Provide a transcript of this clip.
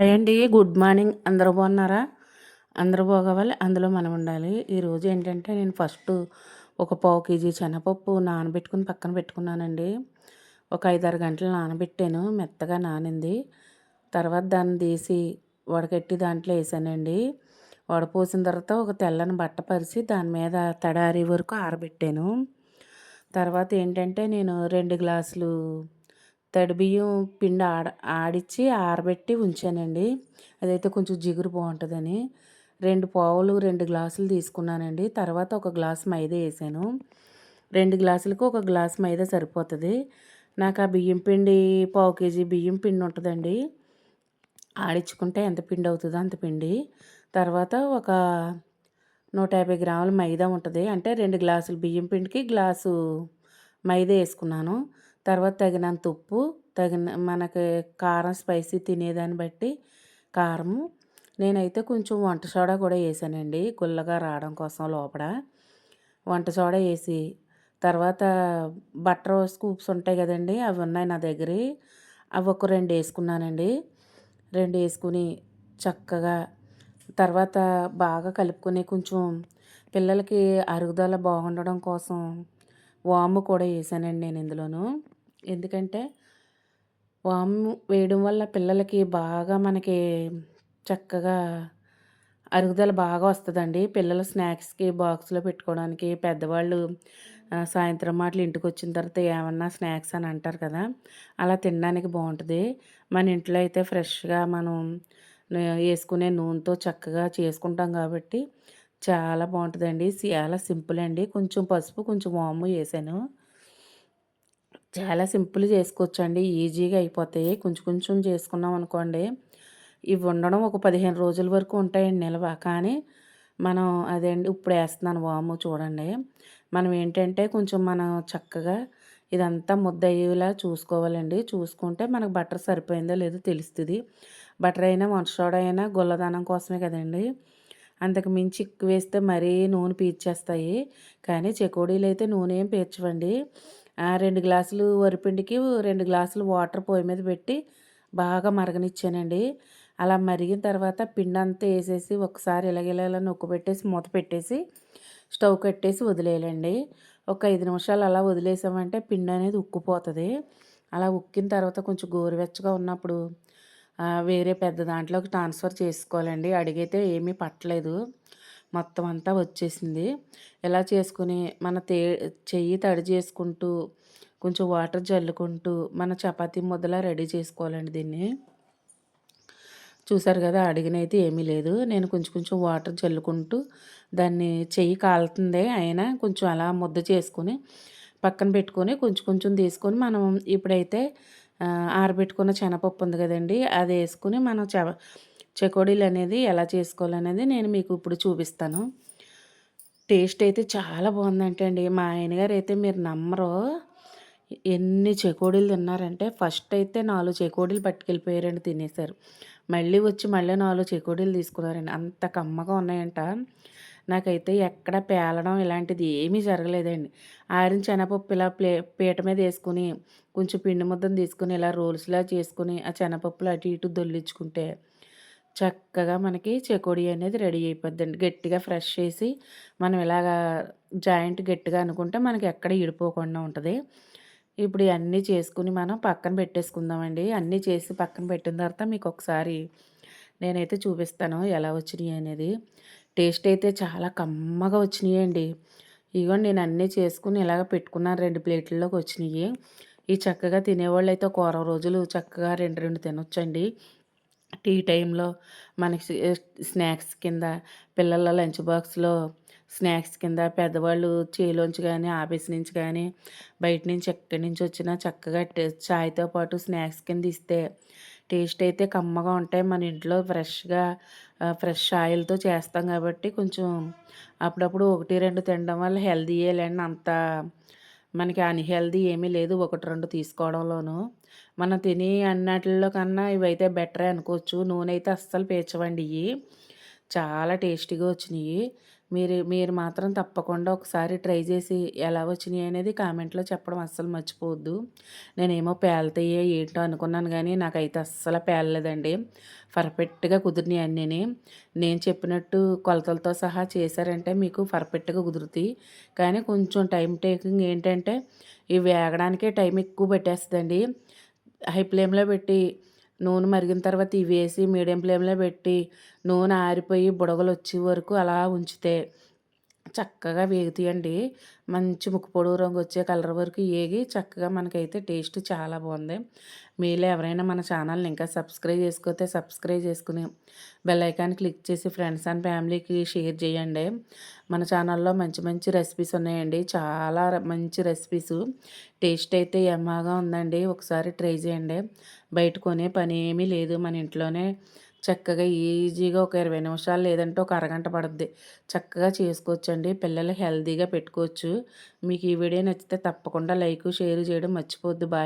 Hi అండి. Good morning. అందరూ బాగున్నారా? అందరూ బాగోవాలి. అందులో మనం ఉండాలి. ఈరోజు ఏంటంటే నేను ఫస్ట్ ఒక పావు కేజీ శనగపప్పు నానబెట్టుకుని పక్కన పెట్టుకున్నానండి. ఒక ఐదారు గంటలు నానబెట్టాను. మెత్తగా నానింది. తర్వాత దాన్ని తీసి వడకట్టి దాంట్లో వేసానండి. వడపోసిన తర్వాత ఒక తెల్లని బట్ట పరిచి దాని మీద తడారి వరకు ఆరబెట్టాను. తర్వాత ఏంటంటే నేను రెండు గ్లాసులు తడి బియ్యం పిండి ఆడ ఆడిచ్చి ఆరబెట్టి ఉంచానండి. అదైతే కొంచెం జిగురు బాగుంటుందని. రెండు పావులు రెండు గ్లాసులు తీసుకున్నానండి. తర్వాత ఒక గ్లాస్ మైదా వేసాను. రెండు గ్లాసులకు ఒక గ్లాస్ మైదా సరిపోతుంది. నాకు ఆ బియ్యం పిండి పావు కేజీ బియ్యం పిండి ఉంటుందండి. ఆడించుకుంటే ఎంత పిండి అవుతుందో అంత పిండి. తర్వాత ఒక నూట యాభై గ్రాముల మైదా ఉంటుంది. అంటే రెండు గ్లాసులు బియ్యం పిండికి గ్లాసు మైదా వేసుకున్నాను. తర్వాత తగినంత ఉప్పు తగిన మనకి కారం స్పైసీ తినేదాన్ని బట్టి కారము. నేనైతే కొంచెం వంట సోడా కూడా వేసానండి గుల్లగా రావడం కోసం లోపల. వంట సోడా వేసి తర్వాత బటర్ స్కూప్స్ ఉంటాయి కదండి అవి ఉన్నాయి నా దగ్గర. అవి ఒక రెండు వేసుకున్నానండి. రెండు వేసుకుని చక్కగా తర్వాత బాగా కలుపుకొని కొంచెం పిల్లలకి అరుగుదల బాగుండడం కోసం వాము కూడా వేసానండి నేను ఇందులోనూ. ఎందుకంటే వాము వేయడం వల్ల పిల్లలకి బాగా మనకి చక్కగా అరుగుదల బాగా వస్తుందండి. పిల్లలు స్నాక్స్కి బాక్స్లో పెట్టుకోవడానికి పెద్దవాళ్ళు సాయంత్రం మాటలు ఇంటికి వచ్చిన తర్వాత ఏమన్నా స్నాక్స్ అని అంటారు కదా అలా తినడానికి బాగుంటుంది. మన ఇంట్లో అయితే ఫ్రెష్గా మనం వేసుకునే నూనెతో చక్కగా చేసుకుంటాం కాబట్టి చాలా బాగుంటుందండి. చాలా సింపుల్ అండి. కొంచెం పసుపు కొంచెం వాము వేసాను. చాలా సింపుల్ చేసుకోవచ్చు అండి ఈజీగా అయిపోతాయి. కొంచెం కొంచెం చేసుకున్నాం అనుకోండి ఇవి ఉండడం ఒక పదిహేను రోజుల వరకు ఉంటాయండి నిల్వ. కానీ మనం అదే అండి ఇప్పుడు వేస్తున్నాను వాము చూడండి. మనం ఏంటంటే కొంచెం మనం చక్కగా ఇదంతా ముద్ద అయ్యేలా చూసుకోవాలండి. చూసుకుంటే మనకు బటర్ సరిపోయిందో లేదో తెలుస్తుంది. బటర్ అయినా వంట అయినా గుల్లదనం కోసమే కదండి. అంతకు మించి ఎక్కువ వేస్తే మరీ నూనె పీల్చేస్తాయి. కానీ చెకోడీలు అయితే నూనె ఏం పీల్చవండి. రెండు గ్లాసులు వరిపిండికి రెండు గ్లాసులు వాటర్ పొయ్యి మీద పెట్టి బాగా మరగనిచ్చానండి. అలా మరిగిన తర్వాత పిండి అంతా వేసేసి ఒకసారి ఇలాగ నొక్కు పెట్టేసి మూత పెట్టేసి స్టవ్ కట్టేసి వదిలేయాలండి. ఒక ఐదు నిమిషాలు అలా వదిలేసామంటే పిండి అనేది ఉక్కిపోతుంది. అలా ఉక్కిన తర్వాత కొంచెం గోరువెచ్చగా ఉన్నప్పుడు వేరే పెద్ద దాంట్లోకి ట్రాన్స్ఫర్ చేసుకోవాలండి. అడిగితే ఏమీ పట్టలేదు. మొత్తం అంతా వచ్చేసింది. ఇలా చేసుకుని మన తే చెయ్యి తడి చేసుకుంటూ కొంచెం వాటర్ జల్లుకుంటూ మన చపాతీ ముద్దలా రెడీ చేసుకోవాలండి దీన్ని. చూసారు కదా అడిగినైతే ఏమీ లేదు. నేను కొంచెం కొంచెం వాటర్ జల్లుకుంటూ దాన్ని చెయ్యి కాలుతుంది అయినా కొంచెం అలా ముద్ద చేసుకొని పక్కన పెట్టుకొని కొంచెం కొంచెం తీసుకొని మనం ఇప్పుడైతే ఆరబెట్టుకున్న శనగపప్పు ఉంది కదండి అది వేసుకుని మనం చ చెకోడీలు అనేది ఎలా చేసుకోవాలనేది నేను మీకు ఇప్పుడు చూపిస్తాను. టేస్ట్ అయితే చాలా బాగుందంటే అండి. మా ఆయనగారు అయితే మీరు నమ్మరు. ఎన్ని చెకోడీలు తిన్నారంటే ఫస్ట్ అయితే నాలుగు చెకోడీలు పట్టుకెళ్ళిపోయారండి తినేశారు మళ్ళీ వచ్చి మళ్ళీ నాలుగు చెకోడీలు తీసుకున్నారండి. అంత కమ్మగా ఉన్నాయంట. నాకైతే ఎక్కడ పేలడం ఇలాంటిది ఏమీ జరగలేదండి. ఆరిన శనగపప్పు ఇలా ప్లే పీట మీద వేసుకుని కొంచెం పిండి ముద్దను తీసుకుని ఇలా రోల్స్లా చేసుకుని ఆ శనగపప్పులు అటు ఇటు దొల్లించుకుంటే చక్కగా మనకి చెకోడి అనేది రెడీ అయిపోద్దండి. గట్టిగా ఫ్రెష్ చేసి మనం ఇలాగా జాయింట్ గట్టిగా అనుకుంటే మనకి ఎక్కడ ఇడిపోకుండా ఉంటుంది. ఇప్పుడు ఇవన్నీ చేసుకుని మనం పక్కన పెట్టేసుకుందామండి. అన్నీ చేసి పక్కన పెట్టిన తర్వాత మీకు ఒకసారి నేనైతే చూపిస్తాను ఎలా వచ్చినాయి అనేది. టేస్ట్ అయితే చాలా కమ్మగా వచ్చినాయి అండి ఇగో నేను అన్నీ చేసుకుని ఇలాగ పెట్టుకున్నాను రెండు ప్లేట్లలోకి వచ్చినాయి. ఈ చక్కగా తినేవాళ్ళు అయితే కూర రోజులు చక్కగా రెండు రెండు తినొచ్చండి. టీ టైంలో మనకి స్నాక్స్ కింద పిల్లల లంచ్ బాక్స్లో స్నాక్స్ కింద పెద్దవాళ్ళు చేలోంచి కానీ ఆఫీస్ నుంచి కానీ బయట నుంచి ఎక్కడి నుంచి వచ్చినా చక్కగా చాయ్తో పాటు స్నాక్స్ కింద ఇస్తే టేస్ట్ అయితే కమ్మగా ఉంటాయి. మన ఇంట్లో ఫ్రెష్గా ఫ్రెష్ ఆయిల్తో చేస్తాం కాబట్టి కొంచెం అప్పుడప్పుడు ఒకటి రెండు తినడం వల్ల హెల్దీయే లేండి అంత మనకి అన్హెల్దీ ఏమీ లేదు ఒకటి రెండు తీసుకోవడంలోనూ. మనం తిని అన్నట్లో కన్నా ఇవైతే బెటరే అనుకోవచ్చు. నూనె అయితే అస్సలు పేర్చవండి ఇవి చాలా టేస్టీగా వచ్చినాయి మీరు మీరు మాత్రం తప్పకుండా ఒకసారి ట్రై చేసి ఎలా వచ్చినాయి అనేది కామెంట్లో చెప్పడం అస్సలు మర్చిపోవద్దు. నేనేమో పేలుతాయో ఏంటో అనుకున్నాను కానీ నాకైతే అస్సలు పేలలేదండి. పర్ఫెక్ట్గా కుదిరినాయి అన్నీ నేను చెప్పినట్టు కొలతలతో సహా చేశారంటే మీకు పర్ఫెక్ట్గా కుదురుతాయి. కానీ కొంచెం టైం టేకింగ్ ఏంటంటే ఇవి వేగడానికే టైం ఎక్కువ పెట్టేస్తుందండి. హై ఫ్లేమ్లో పెట్టి నూనె మరిగిన తర్వాత ఇవి వేసి మీడియం ఫ్లేమ్లో పెట్టి నూనె ఆరిపోయి బుడగలు వచ్చే వరకు అలా ఉంచితే చక్కగా వేగుతాయండి. మంచి ముక్కుపొడు రంగు వచ్చే కలర్ వరకు ఏగి చక్కగా మనకైతే టేస్ట్ చాలా బాగుంది. మీలో ఎవరైనా మన ఛానల్ని ఇంకా సబ్స్క్రైబ్ చేసుకోతే సబ్స్క్రైబ్ చేసుకుని బెల్ ఐకాన్ క్లిక్ చేసి ఫ్రెండ్స్ అండ్ ఫ్యామిలీకి షేర్ చేయండి. మన ఛానల్లో మంచి మంచి రెసిపీస్ ఉన్నాయండి. చాలా మంచి రెసిపీస్. టేస్ట్ అయితే ఎమ్మాగా ఉందండి. ఒకసారి ట్రై చేయండి. బయట కొనే పని ఏమీ లేదు. మన ఇంట్లోనే చక్కగా ఈజీగా ఒక ఇరవై నిమిషాలు లేదంటే ఒక అరగంట పడుద్ది. చక్కగా చేసుకోవచ్చండి. పిల్లలు హెల్తీగా పెట్టుకోవచ్చు. మీకు ఈ వీడియో నచ్చితే తప్పకుండా లైక్ షేర్ చేయడం మర్చిపోవద్దు. బాయ్.